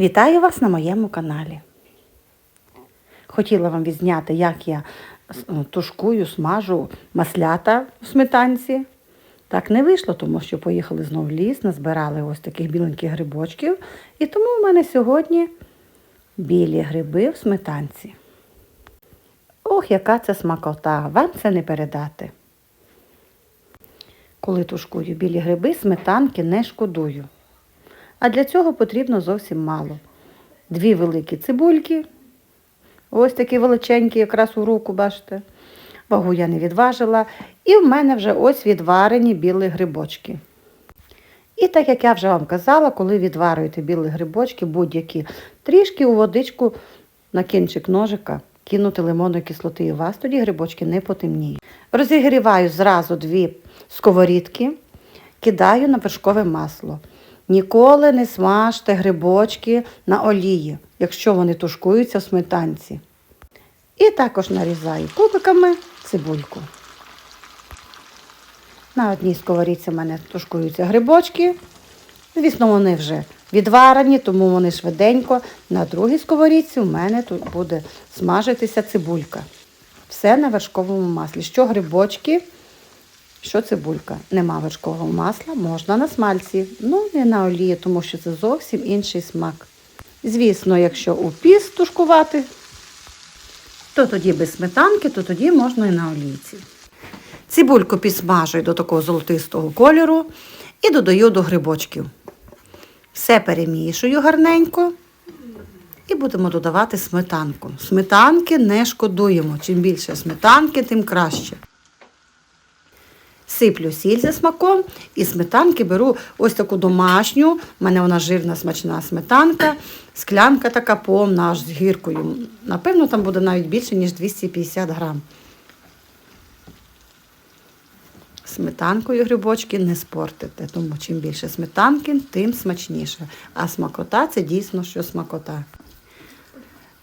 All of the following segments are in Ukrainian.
Вітаю вас на моєму каналі. Хотіла вам відзняти, як я е, тушкую, смажу маслята в сметанці. Так не вийшло, тому що поїхали знову в ліс, назбирали ось таких біленьких грибочків. І тому у мене сьогодні білі гриби в сметанці. Ох, яка це смакота! Вам це не передати. Коли тушкую білі гриби, сметанки не шкодую. А для цього потрібно зовсім мало. Дві великі цибульки, ось такі величенькі, якраз у руку, бачите. Вагу я не відважила. І в мене вже ось відварені білі грибочки. І так як я вже вам казала, коли відварюєте білі грибочки, будь-які, трішки у водичку на кінчик ножика кинути лимонної кислоти, і у вас тоді грибочки не потемніють. Розігріваю зразу дві сковорідки, кидаю на вершкове масло. Ніколи не смажте грибочки на олії, якщо вони тушкуються в сметанці. І також нарізаю кубиками цибульку. На одній сковорідці в мене тушкуються грибочки. Звісно, вони вже відварені, тому вони швиденько. На другій сковорідці у мене тут буде смажитися цибулька. Все на вершковому маслі. Що грибочки, що цибулька. Нема вершкового масла, можна на смальці. Ну, не на олії, тому що це зовсім інший смак. Звісно, якщо у піс тушкувати, то тоді без сметанки, то тоді можна і на олійці. Цибульку підсмажую до такого золотистого кольору і додаю до грибочків. Все перемішую гарненько і будемо додавати сметанку. Сметанки не шкодуємо. Чим більше сметанки, тим краще. Сиплю сіль за смаком і сметанки беру ось таку домашню. У мене вона жирна смачна сметанка, склянка така повна, аж з гіркою. Напевно, там буде навіть більше, ніж 250 грам. Сметанкою грибочки не спортите, тому чим більше сметанки, тим смачніше. А смакота це дійсно що смакота.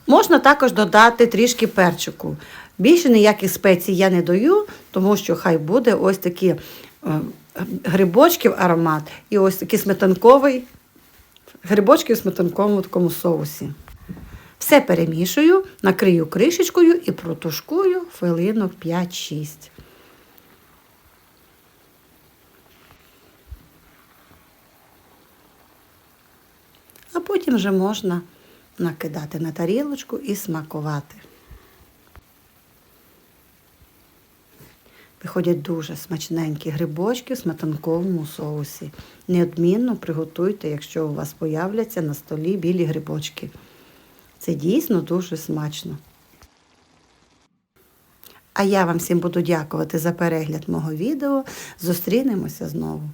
Можна також додати трішки перчику. Більше ніяких спецій я не даю, тому що хай буде ось такі е, грибочків аромат і ось такий сметанковий грибочки в сметанковому такому соусі. Все перемішую, накрию кришечкою і протушкую хвилинок 5-6. А потім вже можна накидати на тарілочку і смакувати. Виходять дуже смачненькі грибочки в сметанковому соусі. Неодмінно приготуйте, якщо у вас появляться на столі білі грибочки. Це дійсно дуже смачно. А я вам всім буду дякувати за перегляд мого відео. Зустрінемося знову.